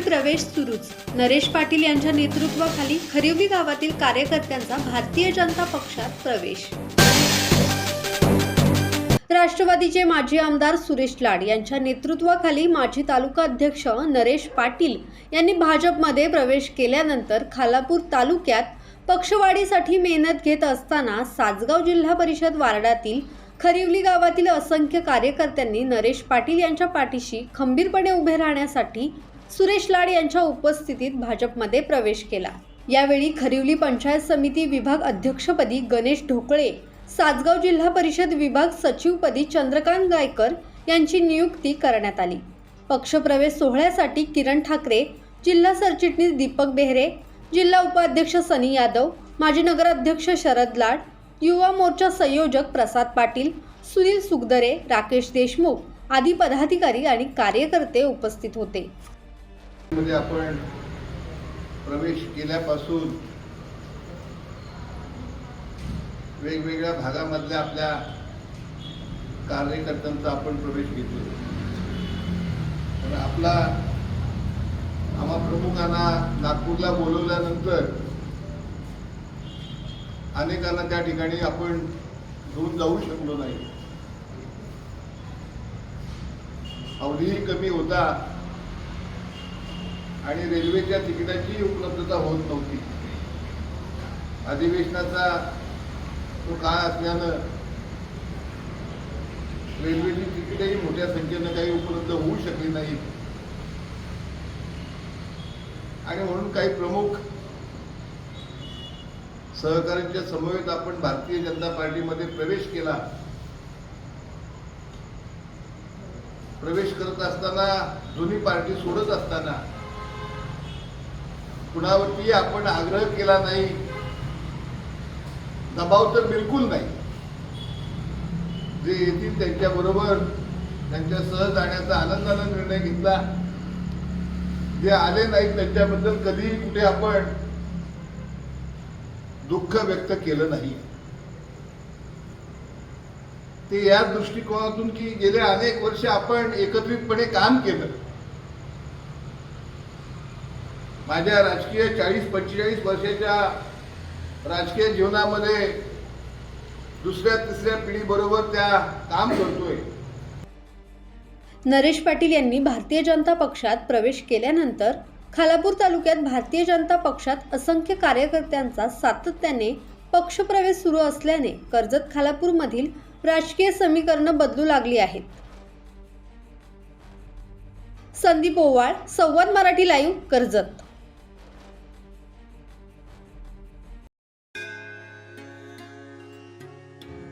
प्रवेश सुरूच. नरेश पाटील यांच्या नेतृत्वाखाली खरिवली गावातील कार्यकर्त्यांचा भारतीय जनता पक्षात प्रवेश. राष्ट्रवादीचे माजी आमदार सुरेश लाड यांच्या नेतृत्वाखाली माजी तालुका अध्यक्ष नरेश पाटील यांनी भाजपमध्ये प्रवेश केल्यानंतर खालापूर तालुक्यात पक्षवाढीसाठी मेहनत घेत असताना सासगाव जिल्हा परिषद वार्डातील खरिवली गावातील असंख्य कार्यकर्त्यांनी नरेश पाटील यांच्या पाठीशी खंबीरपणे उभे राहण्यासाठी सुरेश लाड यांच्या उपस्थितीत भाजपमध्ये प्रवेश केला. यावेळी खरिवली पंचायत समिती विभाग अध्यक्षपदी गणेश ढोकळे सासगाव जिल्हा परिषद विभाग सचिवपदी चंद्रकांत गायकर यांची नियुक्ती करण्यात आली. पक्षप्रवेश सोहळ्यासाठी किरण ठाकरे जिल्हा सरचिटणीस दीपक बेहरे जिल्हा उपाध्यक्ष सनी यादव माजी नगराध्यक्ष शरद लाड युवा मोर्चा संयोजक प्रसाद पाटील सुनील सुगदरे राकेश देशमुख आदी पदाधिकारी आणि कार्यकर्ते उपस्थित होते. मध्ये आपण प्रवेश केल्यापासून वेगवेगळ्या भागामधल्या आपल्या कार्यकर्त्यांचा आपण प्रवेश घेतो तर आपला आम्हा प्रमुखांना नागपूरला बोलवल्यानंतर अनेकांना त्या ठिकाणी आपण घेऊन जाऊ शकलो नाही. अवधीही कमी होता. आणि रेल्वेच्या तिकिटाची उपलब्धता होत नव्हती. अधिवेशनाचा तो काळ असल्यानं रेल्वेची तिकीटही मोठ्या संख्येनं काही उपलब्ध होऊ शकली नाही आणि म्हणून काही प्रमुख सहकार्यांच्या समवेत आपण भारतीय जनता पार्टीमध्ये प्रवेश केला. प्रवेश करत असताना जुनी पार्टी सोडत असताना कुणावरती आपण आग्रह केला नाही दबाव तर बिलकुल नाही. जे येतील त्यांच्याबरोबर त्यांच्यासह जाण्याचा आनंदानं निर्णय घेतला. जे आले नाहीत त्यांच्याबद्दल कधीही कुठे आपण दुःख व्यक्त केलं नाही. ते या दृष्टिकोनातून की गेल्या अनेक वर्ष आपण एकत्रितपणे काम केलं. माझ्या राजकीय चाळीस पंचेचाळीस वर्षाच्या राजकीय जीवनामध्ये दुसऱ्या तिसऱ्या पिढीबरोबर त्या काम करतोय. नरेश पाटील यांनी भारतीय जनता पक्षात प्रवेश केल्यानंतर खालापूर तालुक्यात भारतीय जनता पक्षात असंख्य कार्यकर्त्यांचा सातत्याने पक्षप्रवेश सुरू असल्याने कर्जत खालापूरमधील राजकीय समीकरणं बदलू लागली आहेत. संदीप ओवाळ संवाद मराठी लाईव्ह कर्जत.